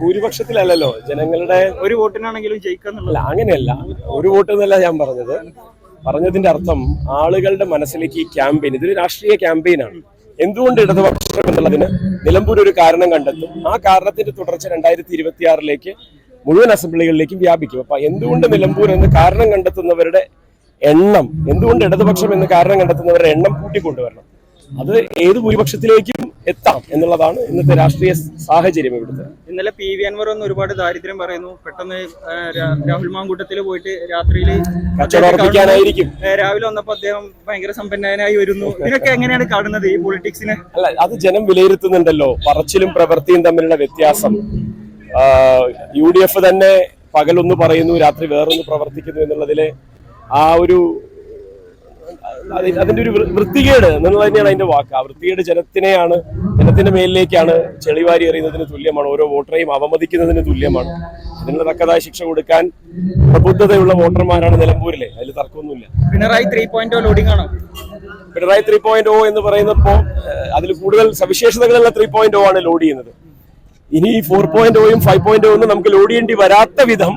ഭൂരിപക്ഷത്തിലല്ലല്ലോ. ജനങ്ങളുടെ ഒരു വോട്ടിനാണെങ്കിലും ജയിക്കാന്നുള്ള അങ്ങനെയല്ല. ഒരു വോട്ട് എന്നല്ല ഞാൻ പറഞ്ഞത്. പറഞ്ഞതിന്റെ അർത്ഥം ആളുകളുടെ മനസ്സിലേക്ക് ഈ ക്യാമ്പയിൻ ഇതൊരു രാഷ്ട്രീയ ക്യാമ്പയിനാണ്. എന്തുകൊണ്ട് ഇടതുപക്ഷം എന്നുള്ളതിന് നിലമ്പൂർ ഒരു കാരണം കണ്ടെത്തും? ആ കാരണത്തിന്റെ തുടർച്ച രണ്ടായിരത്തി ഇരുപത്തി ആറിലേക്ക് മുഴുവൻ അസംബ്ലികളിലേക്കും വ്യാപിക്കും. അപ്പൊ എന്തുകൊണ്ട് നിലമ്പൂർ എന്ന് കാരണം കണ്ടെത്തുന്നവരുടെ എണ്ണം എന്തുകൊണ്ട് ഇടതുപക്ഷം എന്ന് കാരണം കണ്ടെത്തുന്നവരുടെ എണ്ണം കൂട്ടിക്കൊണ്ടുവരണം? അത് ഏത് ഭൂരിപക്ഷത്തിലേക്കും എത്താം എന്നുള്ളതാണ് ഇന്നത്തെ രാഷ്ട്രീയ സാഹചര്യം ഇവിടുത്തെ. ഇന്നലെ പി വി അൻവർ ഒന്ന് ഒരുപാട് ദാരിദ്ര്യം പറയുന്നു. പെട്ടെന്ന് രാഹുൽ മാങ്കൂട്ടത്തിൽ പോയിട്ട് രാത്രിയിൽ കച്ചവടം രാവിലെ വന്നപ്പോ അദ്ദേഹം ഭയങ്കര സമ്പന്നനായി വരുന്നു. ഇതിനൊക്കെ എങ്ങനെയാണ് കാണുന്നത് ഈ പൊളിറ്റിക്സിനെ? അല്ല അത് ജനം വിലയിരുത്തുന്നുണ്ടല്ലോ. പറച്ചിലും പ്രവൃത്തിയും തമ്മിലുള്ള വ്യത്യാസം. യു ഡി എഫ് തന്നെ പകലൊന്ന് പറയുന്നു രാത്രി വേറൊന്ന് പ്രവർത്തിക്കുന്നു എന്നുള്ളതിലെ ആ ഒരു അതിന്റെ ഒരു വൃത്തികേട് എന്നുള്ളത് തന്നെയാണ് അതിന്റെ വാക്ക്. ആ വൃത്തികേട് ജനത്തിനെയാണ് ജനത്തിന്റെ മേലിലേക്കാണ് ചെളിവാരി എറിയുന്നതിന് തുല്യമാണ്. ഓരോ വോട്ടറെയും അവമതിക്കുന്നതിന് തുല്യമാണ്. അതിനുള്ള തക്കതായ ശിക്ഷ കൊടുക്കാൻ പ്രബുദ്ധതയുള്ള വോട്ടർമാരാണ് നിലമ്പൂരിലെ. അതിൽ തർക്കമൊന്നുമില്ല. പിണറായി ത്രീ പോയിന്റ് ലോഡിംഗ് ആണോ? പിണറായി ത്രീ പോയിന്റ് ഓ എന്ന് പറയുന്നപ്പോ അതിൽ കൂടുതൽ സവിശേഷതകളുള്ള ത്രീ പോയിന്റ് ഓ ആണ് ലോഡ് ചെയ്യുന്നത്. ഇനി ഫോർ പോയിന്റ് ഓയും ഫൈവ് പോയിന്റ് ഒന്നും നമുക്ക് ലോഡ് ചെയ്യേണ്ടി വരാത്ത വിധം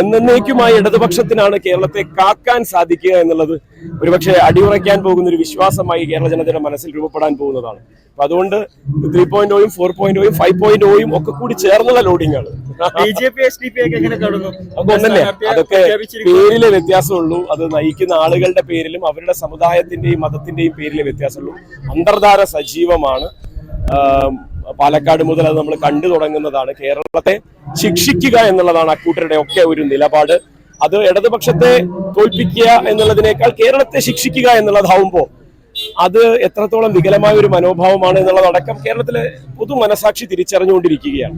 എന്നേക്കുമായി ഇടതുപക്ഷത്തിനാണ് കേരളത്തെ കാക്കാൻ സാധിക്കുക എന്നുള്ളത് ഒരുപക്ഷെ അടിയുറയ്ക്കാൻ പോകുന്ന ഒരു വിശ്വാസമായി കേരള ജനതയുടെ മനസ്സിൽ രൂപപ്പെടാൻ പോകുന്നതാണ്. അപ്പൊ അതുകൊണ്ട് ത്രീ പോയിന്റ് ഓയും ഫോർ പോയിന്റ് ഓയും ഫൈവ് പോയിന്റ് ഓയും ഒക്കെ കൂടി ചേർന്നുള്ള ലോഡിംഗ് ആണ്. B J P S D P ഒക്കെ എങ്ങനെ കാണുന്നു അതൊക്കെ ഒന്നല്ലേ? അതൊക്കെ. പേരിലെ വ്യത്യാസമുള്ളൂ. അത് നയിക്കുന്ന ആളുകളുടെ പേരിലും അവരുടെ സമുദായത്തിന്റെയും മതത്തിന്റെയും പേരിലെ വ്യത്യാസമുള്ളൂ. അന്തർധാര സജീവമാണ്. പാലക്കാട് മുതൽ അത് നമ്മൾ കണ്ടു തുടങ്ങുന്നതാണ്. കേരളത്തെ ശിക്ഷിക്കുക എന്നുള്ളതാണ് അക്കൂട്ടരുടെ ഒക്കെ ഒരു നിലപാട് അത് ഇടതുപക്ഷത്തെ തോൽപ്പിക്കുക എന്നുള്ളതിനേക്കാൾ കേരളത്തെ ശിക്ഷിക്കുക എന്നുള്ളതാവുമ്പോ അത് എത്രത്തോളം വികലമായ ഒരു മനോഭാവമാണ് എന്നുള്ളതടക്കം കേരളത്തിലെ പൊതു മനസാക്ഷി തിരിച്ചറിഞ്ഞുകൊണ്ടിരിക്കുകയാണ്.